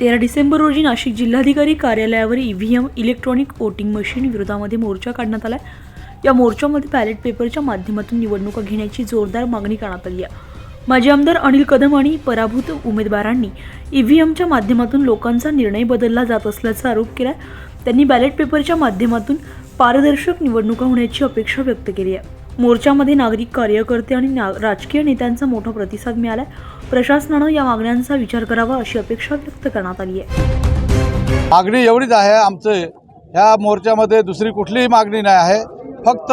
तेरा डिसेंबर रोजी नाशिक जिल्हाधिकारी कार्यालयावर ईव्हीएम इलेक्ट्रॉनिक वोटिंग मशीन विरोधामध्ये मोर्चा काढण्यात आला या मोर्चामध्ये बॅलेट पेपरच्या माध्यमातून निवडणुका घेण्याची जोरदार मागणी करण्यात आली आहे. माजी आमदार अनिल कदम आणि पराभूत उमेदवारांनी ईव्हीएमच्या माध्यमातून लोकांचा निर्णय बदलला जात असल्याचा आरोप केला त्यांनी बॅलेट पेपरच्या माध्यमातून पारदर्शक निवडणुका होण्याची अपेक्षा व्यक्त केली आहे. मोर्चामध्ये नागरिक कार्यकर्ते आणि ना राजकीय नेत्यांचा मोठा प्रतिसाद मिळाला प्रशासनानं या मागण्यांचा विचार करावा अशी अपेक्षा व्यक्त करण्यात आली आहे. मागणी एवढीच आहे आमचे. ह्या मोर्चामध्ये दुसरी कुठलीही मागणी नाही आहे. फक्त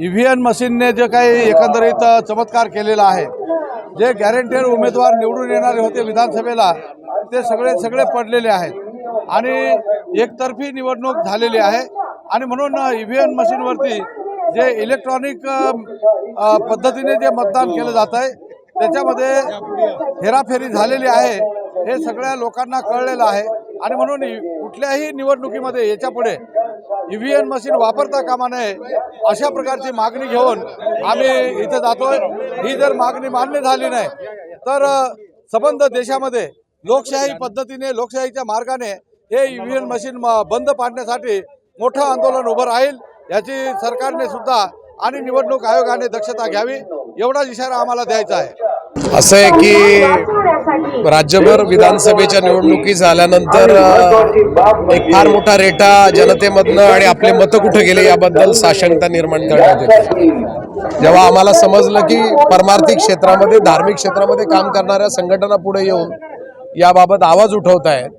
ई व्ही एन मशीनने जे काही एकंदरीत चमत्कार केलेला आहे जे गॅरंटेड उमेदवार निवडून येणारे होते विधानसभेला ते सगळे सगळे पडलेले आहेत. आणि एकतर्फी निवडणूक झालेली आहे. आणि म्हणून ई व्ही एन मशीनवरती जे इलेक्ट्रॉनिक पद्धतीने जे मतदान केलं जात आहे त्याच्यामध्ये हेराफेरी झालेली आहे. हे सगळ्या लोकांना कळलेलं आहे. आणि म्हणून कुठल्याही निवडणुकीमध्ये याच्यापुढे ई व्ही एम मशीन वापरता कामा नये अशा प्रकारची मागणी घेऊन आम्ही इथं जातोय. ही जर मागणी मान्य झाली नाही तर संबंध देशामध्ये लोकशाही पद्धतीने लोकशाहीच्या मार्गाने हे ई व्ही एम मशीन म- बंद पाडण्यासाठी मोठं आंदोलन उभं राहील. याची सरकारने सुद्धा आणि निवडणूक आयोगाने दक्षता घ्यावी एवढाच इशारा आम्हाला द्यायचा आहे. असं आहे की राज्यभर विधानसभेच्या निवडणुकी झाल्यानंतर एक फार मोठा रेटा जनतेमधनं आणि आपले मतं कुठे गेले याबद्दल साशंकता निर्माण करण्यात येते. जेव्हा आम्हाला समजलं की परमार्थिक क्षेत्रामध्ये धार्मिक क्षेत्रामध्ये काम करणाऱ्या संघटना पुढे येऊन याबाबत आवाज उठवत आहेत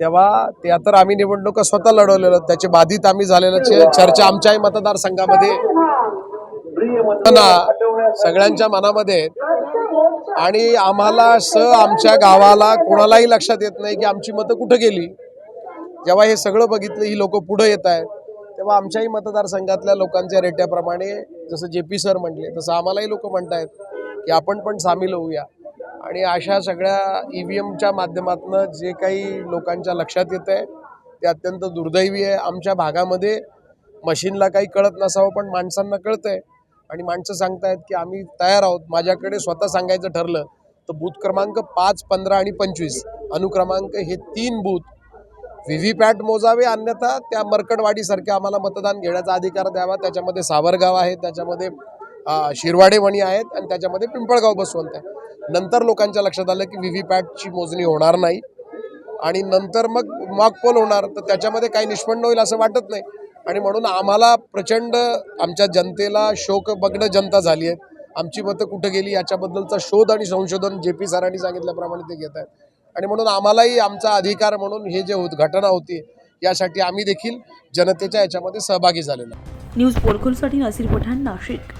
तेव्हा त्या तर आम्ही निवडणुका स्वतः लढवलेलो त्याचे बाधित आम्ही झालेल्याचे चर्चा आमच्याही मतदारसंघामध्ये सगळ्यांच्या मनामध्ये आणि आम्हाला स आमच्या गावाला कोणालाही लक्षात येत नाही की आमची मतं कुठं गेली. जेव्हा हे सगळं बघितलं ही लोक पुढं येत आहेत. तेव्हा आमच्याही मतदारसंघातल्या लोकांच्या रेट्याप्रमाणे जसं जे पी सर म्हटले तसं आम्हालाही लोक म्हणतायत की आपण पण सामील होऊया. आणि अशा सगळ्या ई व्ही एमच्या माध्यमातून जे काही लोकांच्या लक्षात येत आहे ते अत्यंत दुर्दैवी आहे. आमच्या भागामध्ये मशीनला काही कळत नसावं पण माणसांना कळतं आहे आणि माणसं सांगतायत की आम्ही तयार आहोत. माझ्याकडे स्वतः सांगायचं ठरलं तर बूथ क्रमांक पाच पंधरा आणि पंचवीस. अनुक्रमांक हे तीन बूथ. व्ही व्ही पॅट मोजावे अन्यथा त्या मरकडवाडीसारख्या आम्हाला मतदान घेण्याचा अधिकार द्यावा. त्याच्यामध्ये सावरगाव आहे त्याच्यामध्ये शिरवाडेवणी शिरवाडे आहेत आणि त्याच्यामध्ये पिंपळगाव बसवंत आहे. नंतर लोकांच्या लक्षात आलं की व्ही व्ही पॅटची मोजणी होणार नाही. आणि नंतर मग मॉक पोल होणार. तर त्याच्यामध्ये काही निष्पन्न होईल असं वाटत नाही. आणि म्हणून आम्हाला प्रचंड आमच्या जनतेला शोक बघणं जनता झाली आहे. आमची मतं कुठं गेली याच्याबद्दलचा शोध आणि संशोधन जे पी सरांनी सांगितल्याप्रमाणे ते घेत आहेत. आणि म्हणून आम्हालाही आमचा अधिकार म्हणून हे जे होत घटना होती यासाठी आम्ही देखील जनतेच्या याच्यामध्ये सहभागी झालेलो न्यूज पोरखोलसाठी नसीर पठाण नाशिक.